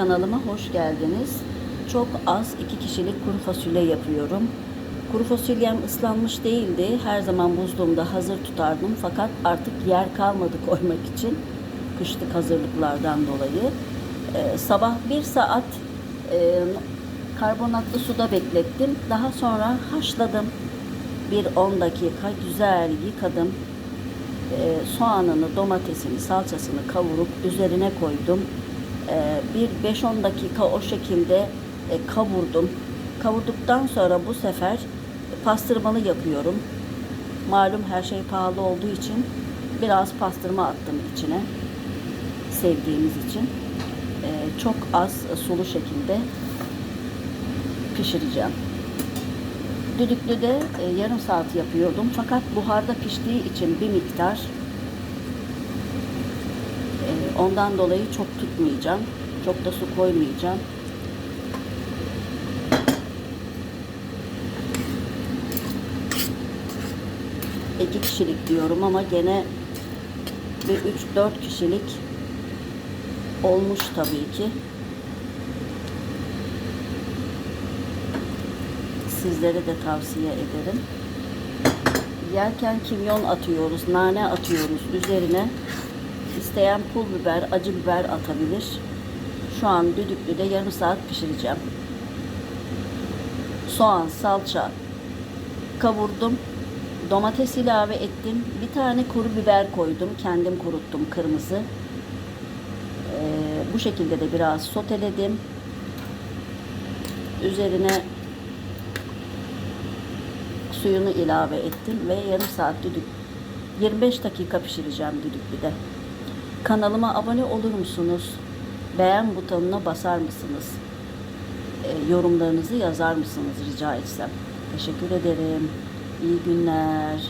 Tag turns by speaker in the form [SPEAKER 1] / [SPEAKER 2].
[SPEAKER 1] Kanalıma hoş geldiniz. Çok az iki kişilik kuru fasulye yapıyorum. Kuru fasulyem ıslanmış değildi. Her zaman buzluğumda hazır tutardım. Fakat artık yer kalmadı koymak için. Kışlık hazırlıklardan dolayı. Ee, sabah bir saat e, karbonatlı suda beklettim. Daha sonra haşladım. Bir 10 dakika güzel yıkadım. Ee, soğanını, domatesini, salçasını kavurup üzerine koydum. Ee, bir 5-10 dakika o şekilde e, kavurdum. Kavurduktan sonra bu sefer pastırmalı yapıyorum. Malum her şey pahalı olduğu için biraz pastırma attım içine. Sevdiğimiz için. Ee, çok az sulu şekilde pişireceğim. Düdüklüde e, yarım saat yapıyordum fakat buharda piştiği için bir miktar ondan dolayı çok tutmayacağım. Çok da su koymayacağım. İki kişilik diyorum ama gene bir 3-4 kişilik olmuş tabii ki. Sizlere de tavsiye ederim. Yerken kimyon atıyoruz, nane atıyoruz üzerine. İsteyen pul biber, acı biber atabilir. Şu an düdüklüde yarım saat pişireceğim. Soğan, salça kavurdum. Domates ilave ettim. Bir tane kuru biber koydum. Kendim kuruttum kırmızı. Ee, bu şekilde de biraz soteledim. Üzerine suyunu ilave ettim ve yarım saat düdük 25 dakika pişireceğim düdüklüde. Kanalıma abone olur musunuz? Beğen butonuna basar mısınız? E, yorumlarınızı yazar mısınız rica etsem? Teşekkür ederim. İyi günler.